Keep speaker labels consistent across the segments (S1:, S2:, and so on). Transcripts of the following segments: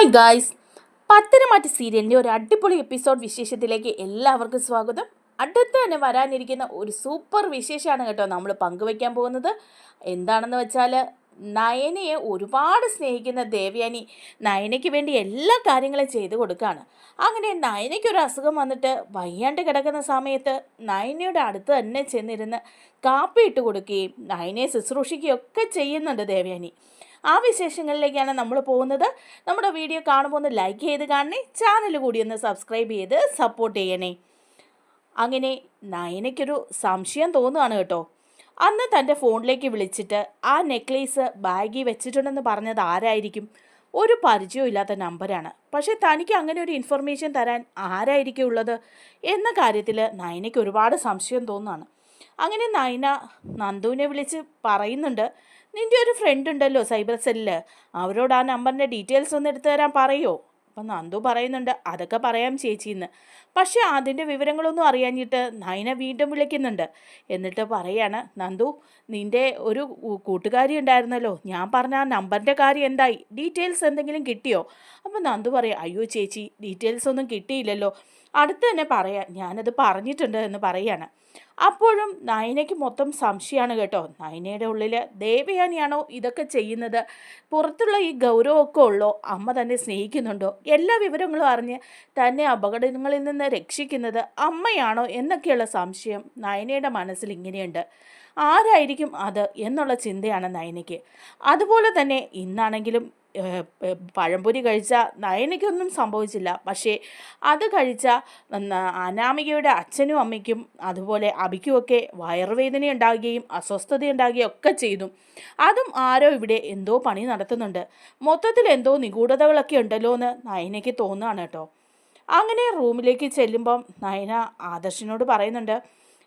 S1: Hi guys പത്തനമാറ്റ് സീരിയലിന്റെ ഒരു അടിപൊളി എപ്പിസോഡ് വിശേഷത്തിലേക്ക് എല്ലാവർക്കും സ്വാഗതം. അടുത്ത് തന്നെ വരാനിരിക്കുന്ന ഒരു സൂപ്പർ വിശേഷമാണ് കേട്ടോ നമ്മൾ പങ്കുവയ്ക്കാൻ പോകുന്നത്. എന്താണെന്ന് വെച്ചാൽ നയനയെ ഒരുപാട് സ്നേഹിക്കുന്ന ദേവയാനി നയനയ്ക്ക് വേണ്ടി എല്ലാ കാര്യങ്ങളും ചെയ്തു കൊടുക്കുകയാണ് അങ്ങനെ നയനയ്ക്കൊരു അസുഖം വന്നിട്ട് വയ്യാണ്ട് കിടക്കുന്ന സമയത്ത് നയനയുടെ അടുത്ത് തന്നെ ചെന്നിരുന്ന് കാപ്പി ഇട്ട് കൊടുക്കുകയും നയനയെ ശുശ്രൂഷിക്കുകയൊക്കെ ചെയ്യുന്നുണ്ട് ദേവയാനി. ആ വിശേഷങ്ങളിലേക്കാണ് നമ്മൾ പോകുന്നത്. നമ്മുടെ വീഡിയോ കാണുമ്പോൾ ഒന്ന് ലൈക്ക് ചെയ്ത് കാണണേ. ചാനൽ കൂടി ഒന്ന് സബ്സ്ക്രൈബ് ചെയ്ത് സപ്പോർട്ട് ചെയ്യണേ. അങ്ങനെ നയനയ്ക്കൊരു സംശയം തോന്നുകയാണ് കേട്ടോ. അന്ന് തന്റെ ഫോണിലേക്ക് വിളിച്ചിട്ട് ആ നെക്ലേസ് ബാഗിൽ വെച്ചിട്ടുണ്ടെന്ന് പറഞ്ഞത് ആരായിരിക്കും? ഒരു പരിചയമില്ലാത്ത നമ്പറാണ് പക്ഷേ തനിക്ക് അങ്ങനെ ഒരു ഇൻഫർമേഷൻ തരാൻ ആരായിരിക്കും ഉള്ളത്? എന്ന കാര്യത്തിൽ നയനയ്ക്ക് ഒരുപാട് സംശയം തോന്നുകയാണ് അങ്ങനെ നയന നന്ദുവിനെ വിളിച്ച് പറയുന്നുണ്ട്. നിന്റെ ഒരു ഫ്രണ്ട് ഉണ്ടല്ലോ സൈബർ സെല്ലിൽ അവരോട് ആ നമ്പറിന്റെ ഡീറ്റെയിൽസ് ഒന്ന് എടുത്തു തരാൻ പറയോ? അപ്പം നന്ദു പറയുന്നുണ്ട് അതൊക്കെ പറയാം ചേച്ചിന്ന്. പക്ഷേ അതിന്റെ വിവരങ്ങളൊന്നും അറിയാഞ്ഞിട്ട് നയന വീണ്ടും വിളിക്കുന്നുണ്ട്. എന്നിട്ട് പറയാണ് നന്ദു നിന്റെ ഒരു കൂട്ടുകാരി ഉണ്ടായിരുന്നല്ലോ. ഞാൻ പറഞ്ഞ ആ നമ്പറിന്റെ കാര്യം എന്തായി? ഡീറ്റെയിൽസ് എന്തെങ്കിലും കിട്ടിയോ? അപ്പം നന്ദു പറയാം അയ്യോ ചേച്ചി ഡീറ്റെയിൽസ് ഒന്നും കിട്ടിയില്ലല്ലോ. അടുത്ത് തന്നെ പറയാം ഞാനത് പറഞ്ഞിട്ടുണ്ട് എന്ന് പറയാണ്. അപ്പോഴും നയനയ്ക്ക് മൊത്തം സംശയമാണ് കേട്ടോ. നയനയുടെ ഉള്ളിൽ ദേവയാനിയാണോ ഇതൊക്കെ ചെയ്യുന്നത്? പുറത്തുള്ള ഈ ഗൗരവമൊക്കെ ഉള്ളോ? അമ്മ തന്നെ സ്നേഹിക്കുന്നുണ്ടോ? എല്ലാ വിവരങ്ങളും അറിഞ്ഞ് തന്നെ അപകടങ്ങളിൽ നിന്ന് രക്ഷിക്കുന്നത് അമ്മയാണോ എന്നൊക്കെയുള്ള സംശയം നയനയുടെ മനസ്സിൽ ഇങ്ങനെയുണ്ട്. ആരായിരിക്കും അത് എന്നുള്ള ചിന്തയാണ് നയനയ്ക്ക് അതുപോലെ തന്നെ ഇന്നാണെങ്കിലും പഴംപൊരി കഴിച്ച നയനയ്ക്കൊന്നും സംഭവിച്ചില്ല. പക്ഷേ അത് കഴിച്ച അനാമികയുടെ അച്ഛനും അമ്മയ്ക്കും അതുപോലെ അബിക്കുമൊക്കെ വയറുവേദന ഉണ്ടാകുകയും അസ്വസ്ഥത ഉണ്ടാകുകയും ഒക്കെ ചെയ്തു. അതും ആരോ ഇവിടെ എന്തോ പണി നടത്തുന്നുണ്ട്. മൊത്തത്തിൽ എന്തോ നിഗൂഢതകളൊക്കെ ഉണ്ടല്ലോ എന്ന് നയനയ്ക്ക് തോന്നുകയാണ് കേട്ടോ. അങ്ങനെ റൂമിലേക്ക് ചെല്ലുമ്പം നയന ആദർശിനോട് പറയുന്നുണ്ട്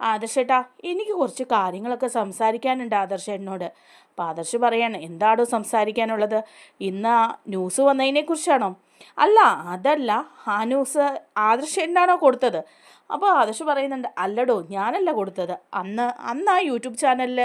S1: ആദർശേട്ടാ എനിക്ക് കുറച്ച് കാര്യങ്ങളൊക്കെ സംസാരിക്കാനുണ്ട് ആദർശേട്ടനോട്. അപ്പം ആദർശ് പറയാണ് എന്താടോ സംസാരിക്കാനുള്ളത്? ഇന്ന് ന്യൂസ് വന്നതിനെക്കുറിച്ചാണോ? അല്ല അതല്ല ആ ന്യൂസ് ആദർശ് എന്താണോ കൊടുത്തത്? അപ്പോൾ ആദർശ് പറയുന്നുണ്ട് അല്ലടോ ഞാനല്ല കൊടുത്തത്. അന്ന് അന്ന് ആ യൂട്യൂബ് ചാനലിൽ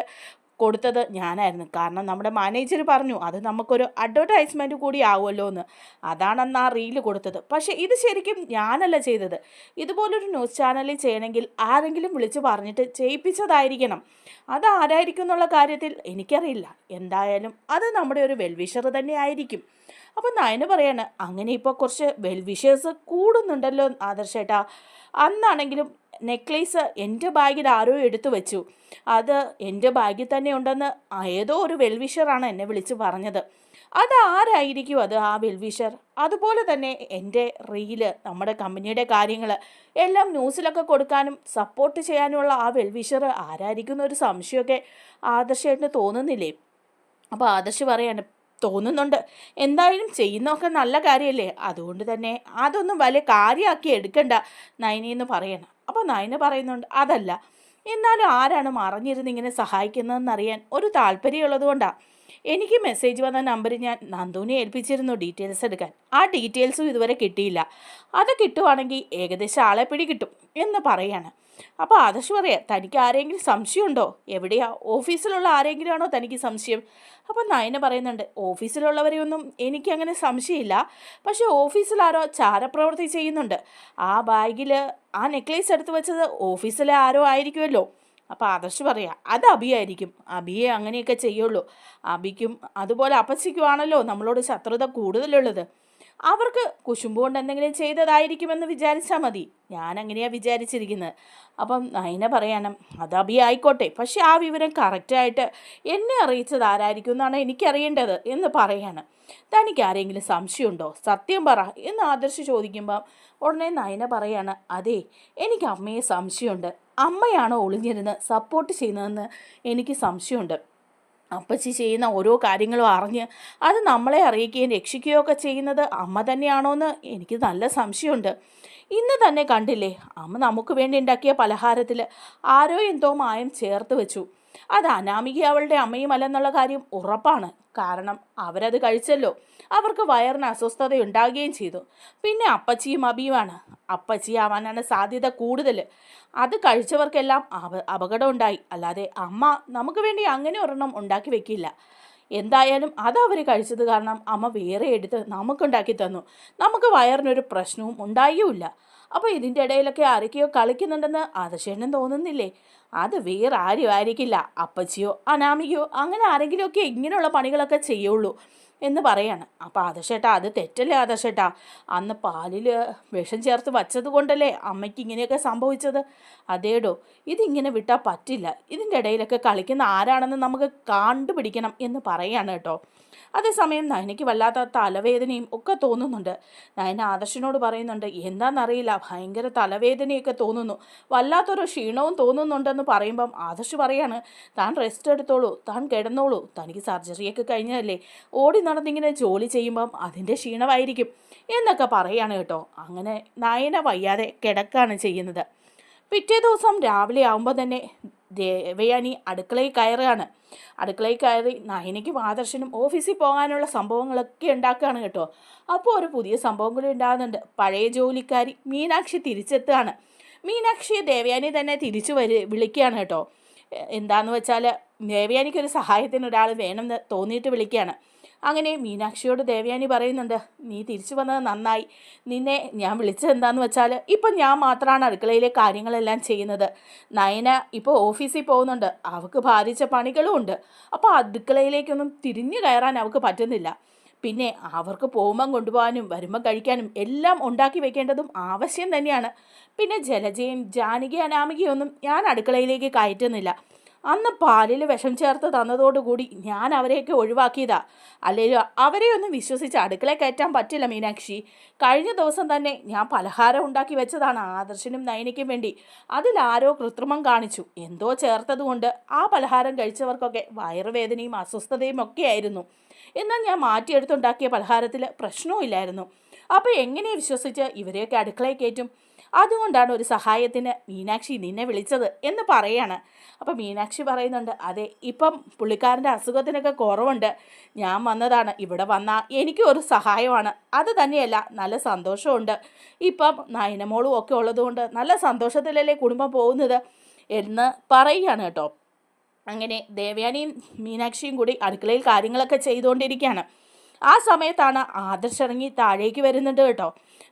S1: കൊടുത്തത് ഞാനായിരുന്നു. കാരണം നമ്മുടെ മാനേജർ പറഞ്ഞു അത് നമുക്കൊരു അഡ്വർടൈസ്മെന്റ് കൂടി ആവുമല്ലോ എന്ന് അതാണ് അന്ന് ആ റീൽ കൊടുത്തത്. പക്ഷേ ഇത് ശരിക്കും ഞാനല്ല ചെയ്തത്. ഇതുപോലൊരു ന്യൂസ് ചാനലിൽ ചെയ്യണമെങ്കിൽ ആരെങ്കിലും വിളിച്ച് പറഞ്ഞിട്ട് ചെയ്യിപ്പിച്ചതായിരിക്കണം. അത് ആരായിരിക്കും എന്നുള്ള കാര്യത്തിൽ എനിക്കറിയില്ല. എന്തായാലും അത് നമ്മുടെ ഒരു വെൽവിഷർ തന്നെ ആയിരിക്കും. അപ്പം നയന് പറയാണ് അങ്ങനെ ഇപ്പോൾ കുറച്ച് വെൽവിഷേഴ്സ് കൂടുന്നുണ്ടല്ലോ ആദർശേട്ടാ. അന്നാണെങ്കിലും നെക്ലേസ് എന്റെ ബാഗിൽ ആരോ എടുത്തു വെച്ചു. അത് എന്റെ ബാഗിൽ തന്നെ ഉണ്ടെന്ന് ഏതോ ഒരു വെൽവിഷറാണ് എന്നെ വിളിച്ച് പറഞ്ഞത്. അത് ആരായിരിക്കും അത് ആ വെൽവിഷർ? അതുപോലെ തന്നെ എന്റെ റീൽ നമ്മുടെ കമ്പനിയുടെ കാര്യങ്ങൾ എല്ലാം ന്യൂസിലൊക്കെ കൊടുക്കാനും സപ്പോർട്ട് ചെയ്യാനുമുള്ള ആ വെൽവിഷർ ആരായിരിക്കും എന്നൊരു സംശയമൊക്കെ ആദർശമായിട്ട് തോന്നുന്നില്ലേ? അപ്പോൾ ആദർശ് പറയാണ് തോന്നുന്നുണ്ട്. എന്തായാലും ചെയ്യുന്നതൊക്കെ നല്ല കാര്യമല്ലേ അതുകൊണ്ട് തന്നെ അതൊന്നും വലിയ കാര്യമാക്കി എടുക്കണ്ട നയനി എന്ന് പറയണം. അപ്പോൾ നയന പറയുന്നുണ്ട് അതല്ല. എന്നാലും ആരാണ് മറഞ്ഞിരുന്ന് ഇങ്ങനെ സഹായിക്കുന്നതെന്ന് അറിയാൻ ഒരു താല്പര്യമുള്ളത് കൊണ്ടാണ് എനിക്ക് മെസ്സേജ് വന്ന നമ്പർ ഞാൻ നന്ദുവിനെ ഏൽപ്പിച്ചിരുന്നു ഡീറ്റെയിൽസ് എടുക്കാൻ. ആ ഡീറ്റെയിൽസും ഇതുവരെ കിട്ടിയില്ല. അത് കിട്ടുവാണെങ്കിൽ ഏകദേശം ആളെ പിടി കിട്ടും എന്ന് പറയാണ്. അപ്പോൾ ആദർശ് പറയാം തനിക്ക് ആരെങ്കിലും സംശയമുണ്ടോ? എവിടെയാ? ഓഫീസിലുള്ള ആരെങ്കിലും ആണോ തനിക്ക് സംശയം? അപ്പോൾ നയന പറയുന്നുണ്ട് ഓഫീസിലുള്ളവരെയൊന്നും എനിക്കങ്ങനെ സംശയമില്ല. പക്ഷേ ഓഫീസിലാരോ ചാരപ്രവൃത്തി ചെയ്യുന്നുണ്ട്. ആ ബാഗിൽ ആ നെക്ലേസ് എടുത്ത് വെച്ചത് ഓഫീസിലെ ആരോ ആയിരിക്കുമല്ലോ. അപ്പോൾ ആദർശ് പറയാം അത് അബിയായിരിക്കും. അബിയെ അങ്ങനെയൊക്കെ ചെയ്യുള്ളൂ. അബിക്കും അതുപോലെ അപ്പച്ചിക്കുമാണല്ലോ നമ്മളോട് ശത്രുത കൂടുതലുള്ളത്. അവർക്ക് കുശുമ്പ് കൊണ്ട് എന്തെങ്കിലും ചെയ്തതായിരിക്കുമെന്ന് വിചാരിച്ചാൽ മതി. ഞാൻ അങ്ങനെയാണ് വിചാരിച്ചിരിക്കുന്നത് അപ്പം നയന പറയാനും അത് അഭി ആയിക്കോട്ടെ പക്ഷെ ആ വിവരം കറക്റ്റായിട്ട് എന്നെ അറിയിച്ചത് ആരായിരിക്കും എന്നാണ് എനിക്കറിയേണ്ടത് എന്ന് പറയാണ്. തനിക്ക് ആരെങ്കിലും സംശയമുണ്ടോ? സത്യം പറ എന്ന് ആദർശ് ചോദിക്കുമ്പം ഉടനെ നയന പറയാണ് അതെ എനിക്ക് അമ്മയെ സംശയമുണ്ട്. അമ്മയാണോ ഒളിഞ്ഞിരുന്ന് സപ്പോർട്ട് ചെയ്യുന്നതെന്ന് എനിക്ക് സംശയമുണ്ട്. അപ്പച്ചി ചെയ്യുന്ന ഓരോ കാര്യങ്ങളും അറിഞ്ഞ് അത് നമ്മളെ അറിയിക്കുകയും രക്ഷിക്കുകയോ ഒക്കെ ചെയ്യുന്നത് അമ്മ തന്നെയാണോ എന്ന് എനിക്ക് നല്ല സംശയമുണ്ട്. ഇന്ന് തന്നെ കണ്ടില്ലേ അമ്മ നമുക്ക് വേണ്ടി ഉണ്ടാക്കിയ പലഹാരത്തിൽ ആരോ എന്തോ മായം ചേർത്ത് വെച്ചു. അത് അനാമിക അവളുടെ അമ്മയും അല്ലെന്നുള്ള കാര്യം ഉറപ്പാണ്. കാരണം അവരത് കഴിച്ചല്ലോ. അവർക്ക് വയറിന് അസ്വസ്ഥത ഉണ്ടാകുകയും ചെയ്തു. പിന്നെ അപ്പച്ചിയും അബിയുമാണ്. അപ്പച്ചി ആവാനാണ് സാധ്യത കൂടുതൽ. അത് കഴിച്ചവർക്കെല്ലാം അപ അപകടം ഉണ്ടായി അല്ലാതെ അമ്മ നമുക്ക് വേണ്ടി അങ്ങനെ ഒരെണ്ണം ഉണ്ടാക്കി വെക്കില്ല. എന്തായാലും അത് അവർ കഴിച്ചത് കാരണം അമ്മ വേറെ എടുത്ത് നമുക്കുണ്ടാക്കി തന്നു. നമുക്ക് വയറിനൊരു പ്രശ്നവും ഉണ്ടായില്ല അപ്പോൾ ഇതിന്റെ ഇടയിലൊക്കെ ആരൊക്കെയോ കളിക്കുന്നുണ്ടെന്ന് ആദർശേനും തോന്നുന്നില്ലേ? അത് വേറെ ആരും ആയിരിക്കില്ല അപ്പച്ചിയോ അനാമികയോ അങ്ങനെ ആരെങ്കിലുമൊക്കെ ഇങ്ങനെയുള്ള പണികളൊക്കെ ചെയ്യുള്ളൂ എന്ന് പറയാണ്. അപ്പോൾ ആദർശേട്ടാ അത് തെറ്റല്ലേ ആദർശേട്ടാ? അന്ന് പാലിൽ വിഷം ചേർത്ത് വച്ചത് കൊണ്ടല്ലേ അമ്മയ്ക്ക് ഇങ്ങനെയൊക്കെ സംഭവിച്ചത്? അതേടോ ഇതിങ്ങനെ വിട്ടാൽ പറ്റില്ല. ഇതിന്റെ ഇടയിലൊക്കെ കളിക്കുന്ന ആരാണെന്ന് നമുക്ക് കണ്ടുപിടിക്കണം എന്ന് പറയാണ് കേട്ടോ. അതേസമയം നയനയ്ക്ക് വല്ലാത്ത തലവേദനയും ഒക്കെ തോന്നുന്നുണ്ട്. നയന ആദർശനോട് പറയുന്നുണ്ട് എന്താണെന്നറിയില്ല ഭയങ്കര തലവേദനയൊക്കെ തോന്നുന്നു. വല്ലാത്തൊരു ക്ഷീണവും തോന്നുന്നുണ്ടെന്ന് പറയുമ്പം ആദർശ് പറയാണ് താൻ റെസ്റ്റ് എടുത്തോളൂ താൻ കിടന്നോളൂ തനിക്ക് സർജറിയൊക്കെ കഴിഞ്ഞതല്ലേ. ഓടി നടന്നിങ്ങനെ ജോലി ചെയ്യുമ്പം അതിന്റെ ക്ഷീണമായിരിക്കും എന്നൊക്കെ പറയാണ് കേട്ടോ. അങ്ങനെ നയന വയ്യാതെ കിടക്കാണ് ചെയ്യുന്നത്. പിറ്റേ ദിവസം രാവിലെ ആകുമ്പോൾ തന്നെ ദേവയാനി അടുക്കളയിൽ കയറുകയാണ്. അടുക്കളയിൽ കയറി നയനയ്ക്കും ആദർശനും ഓഫീസിൽ പോകാനുള്ള സംഭവങ്ങളൊക്കെ ഉണ്ടാക്കുകയാണ് കേട്ടോ. അപ്പോൾ ഒരു പുതിയ സംഭവം കൂടി ഉണ്ടാകുന്നുണ്ട്. പഴയ ജോലിക്കാരി മീനാക്ഷി തിരിച്ചെത്തുകയാണ്. മീനാക്ഷിയെ ദേവയാനി തന്നെ തിരിച്ചു വരി വിളിക്കുകയാണ് കേട്ടോ. എന്താന്ന് വെച്ചാൽ ദേവയാനിക്കൊരു സഹായത്തിന് ഒരാൾ വേണമെന്ന് തോന്നിയിട്ട് വിളിക്കുകയാണ്. അങ്ങനെ മീനാക്ഷിയോട് ദേവയാനി പറയുന്നുണ്ട് നീ തിരിച്ചു വന്നത് നന്നായി. നിന്നെ ഞാൻ വിളിച്ചത് എന്താന്ന് വെച്ചാൽ ഇപ്പം ഞാൻ മാത്രമാണ് അടുക്കളയിലെ കാര്യങ്ങളെല്ലാം ചെയ്യുന്നത്. നയന ഇപ്പോൾ ഓഫീസിൽ പോകുന്നുണ്ട്. അവൾക്ക് ബാധിച്ച പണികളും ഉണ്ട് അപ്പോൾ അടുക്കളയിലേക്കൊന്നും തിരിഞ്ഞു കയറാൻ അവൾക്ക് പറ്റുന്നില്ല. പിന്നെ അവർക്ക് പോകുമ്പം കൊണ്ടുപോകാനും വരുമ്പം കഴിക്കാനും എല്ലാം ഉണ്ടാക്കി വെക്കേണ്ടതും ആവശ്യം തന്നെയാണ്. പിന്നെ ജലജയും ജാനകി അനാമികയൊന്നും ഞാൻ അടുക്കളയിലേക്ക് കയറ്റുന്നില്ല. അന്ന് പാലിൽ വിഷം ചേർത്ത് തന്നതോടുകൂടി ഞാൻ അവരെയൊക്കെ ഒഴിവാക്കിയതാ. അല്ലെങ്കിൽ അവരെ ഒന്നും വിശ്വസിച്ച് അടുക്കള കയറ്റാൻ പറ്റില്ല മീനാക്ഷി. കഴിഞ്ഞ ദിവസം തന്നെ ഞാൻ പലഹാരം ഉണ്ടാക്കി വെച്ചതാണ് ആദർശനും നയനയ്ക്കും വേണ്ടി. അതിലാരോ കൃത്രിമം കാണിച്ചു. എന്തോ ചേർത്തതുകൊണ്ട് ആ പലഹാരം കഴിച്ചവർക്കൊക്കെ വയറുവേദനയും അസ്വസ്ഥതയും ഒക്കെ ആയിരുന്നു. എന്നാൽ ഞാൻ മാറ്റിയെടുത്തുണ്ടാക്കിയ പലഹാരത്തിൽ പ്രശ്നവും ഇല്ലായിരുന്നു അപ്പോൾ എങ്ങനെ വിശ്വസിച്ച് ഇവരെയൊക്കെ അടുക്കളയിൽ കയറ്റും? അതുകൊണ്ടാണ് ഒരു സഹായത്തിന് മീനാക്ഷി നിന്നെ വിളിച്ചത് എന്ന് പറയാണ്. അപ്പോൾ മീനാക്ഷി പറയുന്നുണ്ട് അതെ ഇപ്പം പുള്ളിക്കാരന്റെ അസുഖത്തിനൊക്കെ കുറവുണ്ട്. ഞാൻ വന്നതാണ്. ഇവിടെ വന്നാൽ എനിക്കും ഒരു സഹായമാണ്. അത് തന്നെയല്ല നല്ല സന്തോഷമുണ്ട്. ഇപ്പം നയനമോളും ഒക്കെ ഉള്ളതുകൊണ്ട് നല്ല സന്തോഷത്തിലല്ലേ കുടുംബം പോകുന്നത്? എന്ന് പറയുകയാണ് കേട്ടോ. അങ്ങനെ ദേവയാനിയും മീനാക്ഷിയും കൂടി അടുക്കളയിൽ കാര്യങ്ങളൊക്കെ ചെയ്തുകൊണ്ടിരിക്കുകയാണ്. ആ സമയത്താണ് ആദർശ് ഇറങ്ങി താഴേക്ക് വരുന്നുണ്ട് കേട്ടോ.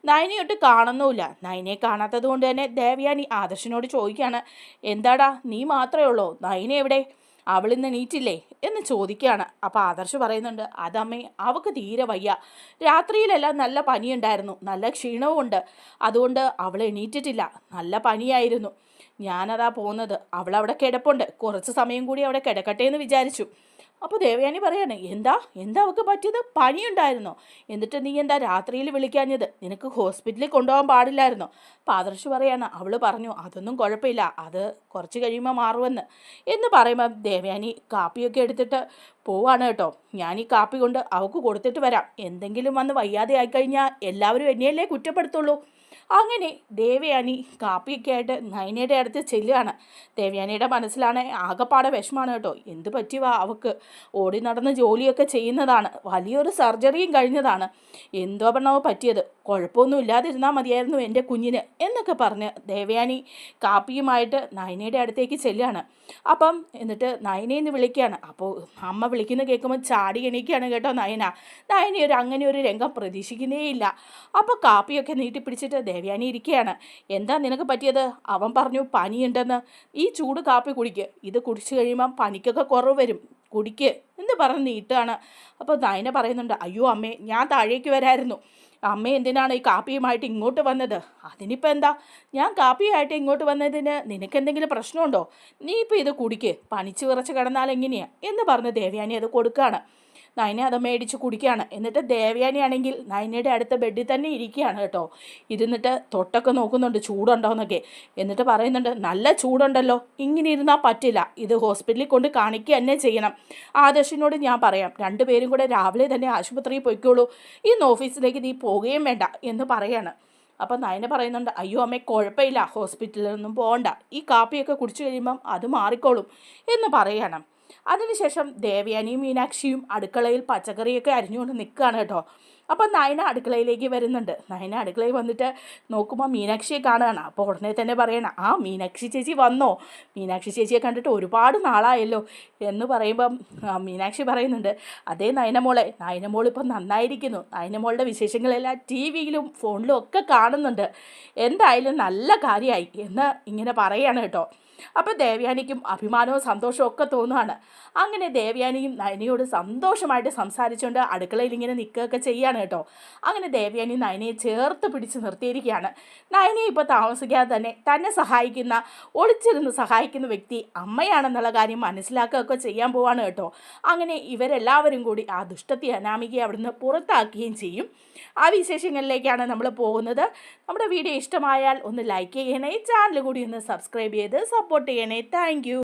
S1: നയനിയൊട്ട് കാണുന്നുമില്ല. നയനെ കാണാത്തത് കൊണ്ട് തന്നെ ദേവയാനി ആദർശിനോട് ചോദിക്കുകയാണ് എന്താടാ നീ മാത്രമേ ഉള്ളൂ? നയന എവിടെ? അവൾ ഇന്ന് നീറ്റില്ലേ എന്ന് ചോദിക്കുകയാണ്. അപ്പോൾ ആദർശ് പറയുന്നുണ്ട് അതമ്മേ അവൾക്ക് തീരെ വയ്യ. രാത്രിയിലെല്ലാം നല്ല പനിയുണ്ടായിരുന്നു. നല്ല ക്ഷീണവും ഉണ്ട് അതുകൊണ്ട് അവൾ എണീറ്റിട്ടില്ല. നല്ല പനിയായിരുന്നു. ഞാനതാ പോകുന്നത് അവളവിടെ കിടപ്പുണ്ട്. കുറച്ച് സമയം കൂടി അവിടെ കിടക്കട്ടെ എന്ന് വിചാരിച്ചു. അപ്പോൾ ദേവയാനി പറയാണ് എന്താ? എന്താ അവൾക്ക് പറ്റിയത്? പനിയുണ്ടായിരുന്നോ? എന്നിട്ട് നീ എന്താ രാത്രിയിൽ വിളിക്കാഞ്ഞത്? നിനക്ക് ഹോസ്പിറ്റലിൽ കൊണ്ടുപോകാൻ പാടില്ലായിരുന്നോ? പാദർശ് പറയാണ് അവൾ പറഞ്ഞു അതൊന്നും കുഴപ്പമില്ല. അത് കുറച്ച് കഴിയുമ്പോൾ മാറുമെന്ന്. എന്ന് പറയുമ്പോൾ ദേവയാനി കാപ്പിയൊക്കെ എടുത്തിട്ട് പോവാണ് കേട്ടോ. ഞാൻ ഈ കാപ്പി കൊണ്ട് അവൾക്ക് കൊടുത്തിട്ട് വരാം. എന്തെങ്കിലും വന്ന് വയ്യാതെ ആയിക്കഴിഞ്ഞാൽ എല്ലാവരും എന്നെയല്ലേ കുറ്റപ്പെടുത്തുള്ളൂ? അങ്ങനെ ദേവയാനി കാപ്പിയൊക്കെ ആയിട്ട് നയനയുടെ അടുത്ത് ചെല്ലുകയാണ്. ദേവയാനിയുടെ മനസ്സിലാണ് ആകെപ്പാടെ വിഷമാണ് കേട്ടോ. എന്ത് പറ്റിയവാ അവക്ക്? ഓടി നടന്ന് ജോലിയൊക്കെ ചെയ്യുന്നതാണ്. വലിയൊരു സർജറിയും കഴിഞ്ഞതാണ്. എന്തോ പറഞ്ഞോ പറ്റിയത്. കുഴപ്പമൊന്നും ഇല്ലാതിരുന്നാൽ മതിയായിരുന്നു എന്റെ കുഞ്ഞിന് എന്നൊക്കെ പറഞ്ഞ് ദേവയാനി കാപ്പിയുമായിട്ട് നയനയുടെ അടുത്തേക്ക് ചെല്ലുകയാണ്. അപ്പം എന്നിട്ട് നയനയെന്ന് വിളിക്കുകയാണ്. അപ്പോൾ അമ്മ വിളിക്കുന്ന കേൾക്കുമ്പോൾ ചാടി എണീക്കുകയാണ് കേട്ടോ നയന നയന ഒരു അങ്ങനെ ഒരു രംഗം പ്രതീക്ഷിക്കുന്നേയില്ല. അപ്പോൾ കാപ്പിയൊക്കെ നീട്ടിപ്പിടിച്ചിട്ട് ദേവയാനി ഇരിക്കുകയാണ് എന്താ നിനക്ക് പറ്റിയത്? അവൻ പറഞ്ഞു പനിയുണ്ടെന്ന്. ഈ ചൂട് കാപ്പി കുടിക്ക്. ഇത് കുടിച്ചു കഴിയുമ്പം പനിക്കൊക്കെ കുറവ് വരും. കുടിക്ക്. എന്ന് പറഞ്ഞ് നീട്ടാണ് അപ്പോൾ നയന പറയുന്നുണ്ട് അയ്യോ അമ്മേ ഞാൻ താഴേക്ക് വരായിരുന്നു. അമ്മ എന്തിനാണ് ഈ കാപ്പിയുമായിട്ട് ഇങ്ങോട്ട് വന്നത്? അതിനിപ്പോൾ എന്താ? ഞാൻ കാപ്പിയായിട്ട് ഇങ്ങോട്ട് വന്നതിന് നിനക്ക് എന്തെങ്കിലും പ്രശ്നമുണ്ടോ? നീ ഇപ്പോൾ ഇത് കുടിക്ക്. പനിച്ച് വിറച്ച് കിടന്നാൽ എങ്ങനെയാ? എന്ന് പറഞ്ഞ് ദേവയാനി അത് കൊടുക്കുകയാണ്. നയനെ അത് മേടിച്ച് കുടിക്കുകയാണ്. എന്നിട്ട് ദേവയാനിയാണെങ്കിൽ നയനയുടെ അടുത്ത ബെഡിൽ തന്നെ ഇരിക്കുകയാണ് കേട്ടോ. ഇരുന്നിട്ട് തൊട്ടൊക്കെ നോക്കുന്നുണ്ട് ചൂടുണ്ടോയെന്നൊക്കെ എന്നിട്ട് പറയുന്നുണ്ട് നല്ല ചൂടുണ്ടല്ലോ ഇങ്ങനെ ഇരുന്നാൽ പറ്റില്ല. ഇത് ഹോസ്പിറ്റലിൽ കൊണ്ട് കാണിക്കുക തന്നെ ചെയ്യണം. ആദർശിനോട് ഞാൻ പറയാം രണ്ടുപേരും കൂടെ രാവിലെ തന്നെ ആശുപത്രിയിൽ പോയിക്കോളൂ. ഇന്ന് ഓഫീസിലേക്ക് നീ പോവുകയും വേണ്ട എന്ന് പറയാണ്. അപ്പം നയന പറയുന്നുണ്ട് അയ്യോ അമ്മേ കുഴപ്പമില്ല ഹോസ്പിറ്റലിലൊന്നും പോകണ്ട ഈ കാപ്പിയൊക്കെ കുടിച്ചു കഴിയുമ്പം അത് മാറിക്കോളും എന്ന് പറയണം. അതിനുശേഷം ദേവയാനിയും മീനാക്ഷിയും അടുക്കളയിൽ പച്ചക്കറിയൊക്കെ അരിഞ്ഞുകൊണ്ട് നിൽക്കുകയാണ് കേട്ടോ. അപ്പം നയന അടുക്കളയിലേക്ക് വരുന്നുണ്ട്. നയന അടുക്കളയിൽ വന്നിട്ട് നോക്കുമ്പോൾ മീനാക്ഷിയെ കാണുകയാണ്. അപ്പോൾ ഉടനെ തന്നെ പറയണം ആ മീനാക്ഷി ചേച്ചി വന്നോ? മീനാക്ഷി ചേച്ചിയെ കണ്ടിട്ട് ഒരുപാട് നാളായല്ലോ. എന്ന് പറയുമ്പം മീനാക്ഷി പറയുന്നുണ്ട് അതേ നയനമോളെ നയനമോൾ ഇപ്പം നന്നായിരിക്കുന്നു. നയനമോളുടെ വിശേഷങ്ങളെല്ലാം ടി വിയിലും ഫോണിലും ഒക്കെ കാണുന്നുണ്ട്. എന്തായാലും നല്ല കാര്യമായി എന്ന് ഇങ്ങനെ പറയുകയാണ് കേട്ടോ. അപ്പോൾ ദേവയാനിക്കും അഭിമാനവും സന്തോഷവും ഒക്കെ തോന്നുകയാണ് അങ്ങനെ ദേവയാനിയും നയനയോട് സന്തോഷമായിട്ട് സംസാരിച്ചുകൊണ്ട് അടുക്കളയിൽ ഇങ്ങനെ നിൽക്കുകയൊക്കെ ചെയ്യാണ് കേട്ടോ. അങ്ങനെ ദേവയാനി നയനയെ ചേർത്ത് പിടിച്ച് നിർത്തിയിരിക്കുകയാണ്. നയനയെ ഇപ്പോൾ താമസിക്കാതെ തന്നെ തന്നെ സഹായിക്കുന്ന ഒളിച്ചിരുന്ന് സഹായിക്കുന്ന വ്യക്തി അമ്മയാണെന്നുള്ള കാര്യം മനസ്സിലാക്കുകയൊക്കെ ചെയ്യാൻ പോവാണ് കേട്ടോ. അങ്ങനെ ഇവരെല്ലാവരും കൂടി ആ ദുഷ്ടത്തി അനാമികയെ അവിടുന്ന് പുറത്താക്കുകയും ചെയ്യും. ആ വിശേഷങ്ങളിലേക്കാണ് നമ്മൾ പോകുന്നത്. നമ്മുടെ വീഡിയോ ഇഷ്ടമായാൽ ഒന്ന് ലൈക്ക് ചെയ്യണേ. ചാനൽ കൂടി ഒന്ന് സബ്സ്ക്രൈബ് ചെയ്ത് സപ്പോർട്ട് ചെയ്യണേ താങ്ക്